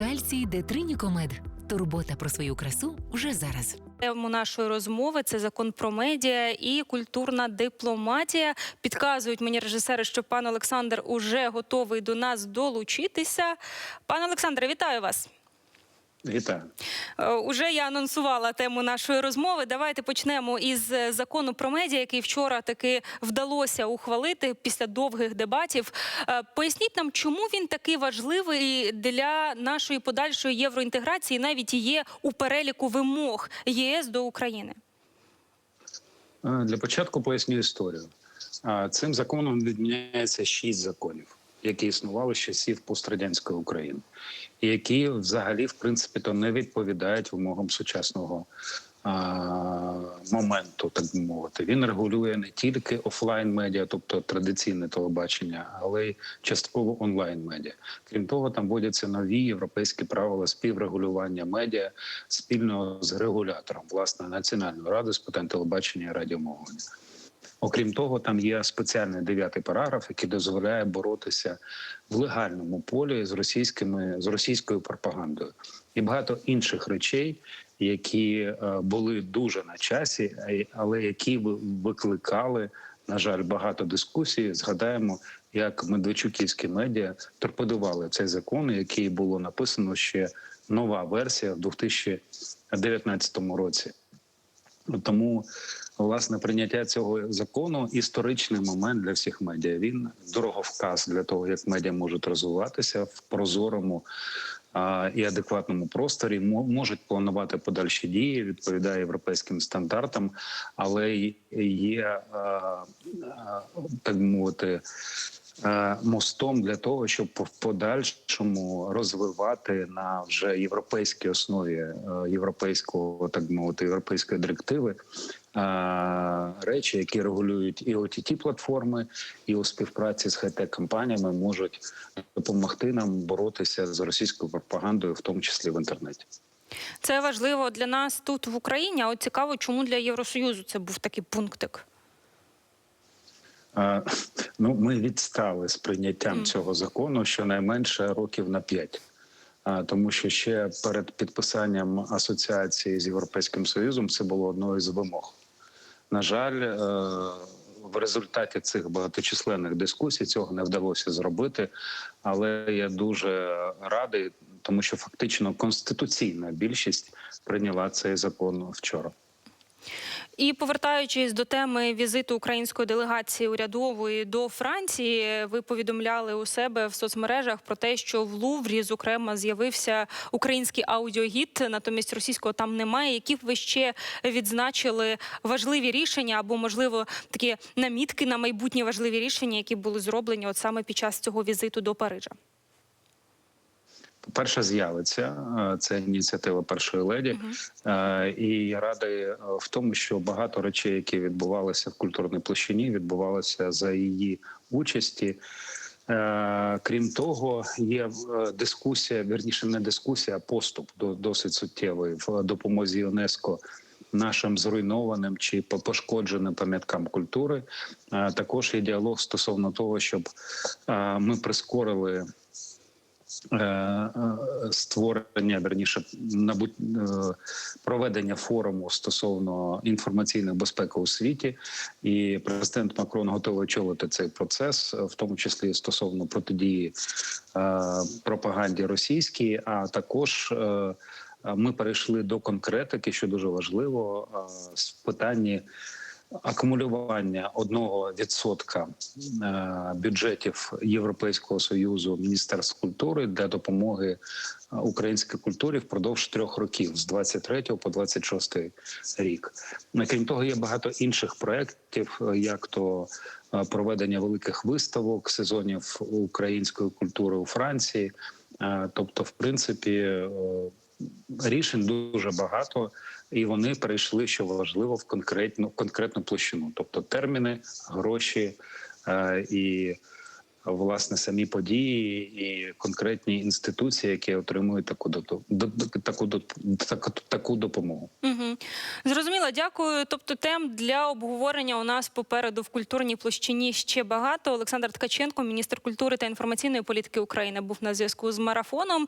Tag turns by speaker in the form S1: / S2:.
S1: Кальцій Детринікомед. Турбота про свою красу вже зараз.
S2: Тему нашої розмови це закон про медіа і культурна дипломатія. Підказують мені режисери, що пан Олександр уже готовий до нас долучитися. Пане Олександре, вітаю вас.
S3: Вітаю.
S2: Е, Уже я анонсувала тему нашої розмови. Давайте почнемо із е, закону про медіа, який вчора таки вдалося ухвалити після довгих дебатів. Е, Поясніть нам, чому він такий важливий для нашої подальшої євроінтеграції, навіть є у переліку вимог ЄС до України.
S3: Для початку поясню історію. Цим законом відміняється шість законів, які існували з часів пострадянської України, і які взагалі, в принципі, то не відповідають вимогам сучасного а, моменту, так би мовити. Він регулює не тільки офлайн медіа, тобто традиційне телебачення, але й частково онлайн медіа. Крім того, там вводяться нові європейські правила співрегулювання медіа спільно з регулятором, власне, Національної ради з питань телебачення і радіомовлення. Окрім того, там є спеціальний дев'ятий параграф, який дозволяє боротися в легальному полі з російськими з російською пропагандою і багато інших речей, які е, були дуже на часі, але які ви- викликали, на жаль, багато дискусій. Згадаємо, як медведчуківські медіа торпедували цей закон, який було написано ще нова версія в 2019 році. Тому власне прийняття цього закону історичний момент для всіх медіа. Він дороговказ для того, як медіа можуть розвиватися в прозорому а, і адекватному просторі, мо- можуть планувати подальші дії, відповідає європейським стандартам, але є а, а, так мовити. Е, Мостом для того, щоб в подальшому розвивати на вже європейській основі е, європейського, так мовити, європейської директиви е, речі, які регулюють і ott платформи, і у співпраці з хай-тек компаніями можуть допомогти нам боротися з російською пропагандою, в тому числі в інтернеті.
S2: Це важливо для нас тут в Україні. А от цікаво, чому для Євросоюзу це був такий пунктик.
S3: Ну, ми відстали з прийняттям цього закону щонайменше років на п'ять. А, Тому що ще перед підписанням асоціації з Європейським Союзом це було одною з вимог. На жаль, е, в результаті цих багаточисленних дискусій цього не вдалося зробити. Але я дуже радий, тому що фактично конституційна більшість прийняла цей закон вчора.
S2: І повертаючись до теми візиту української делегації урядової до Франції, ви повідомляли у себе в соцмережах про те, що в Луврі, зокрема, з'явився український аудіогід, натомість російського там немає. Які б ви ще відзначили важливі рішення або, можливо, такі намітки на майбутні важливі рішення, які були зроблені от саме під час цього візиту до Парижа?
S3: Перша з'явиться е, це ініціатива першої леді, Е, і я радий е, в тому, що багато речей, які відбувалися в культурній площині, відбувалися за її участі. Крім того, є дискусія, вірніше, не дискусія, а поступ до досить суттєвий в допомозі ЮНЕСКО нашим зруйнованим чи по- пошкодженим пам'яткам культури. Також є діалог стосовно того, щоб ми прискорили створення верніше набут е, проведення форуму стосовно інформаційної безпеки у світі, і президент Макрон готовий очолити цей процес, в тому числі стосовно протидії е, пропаганді російській, а також е, ми перейшли до конкретики, що дуже важливо е, в питанні акумулювання одного відсотка е, бюджетів Європейського союзу Міністерств культури для допомоги е, українській культурі впродовж трьох років з 23 по 26 рік. Е, Крім того, є багато інших проєктів, як то проведення великих виставок, сезонів української культури у Франції. Тобто, в принципі, рішень дуже багато, і вони перейшли, що важливо, в конкретну конкретну площину, тобто терміни, гроші е, і власне самі події і конкретні інституції, які отримують таку таку таку, таку допомогу.
S2: Угу. Зрозуміло, дякую. Тобто тем для обговорення у нас попереду в культурній площині ще багато. Олександр Ткаченко, міністр культури та інформаційної політики України, був на зв'язку з марафоном.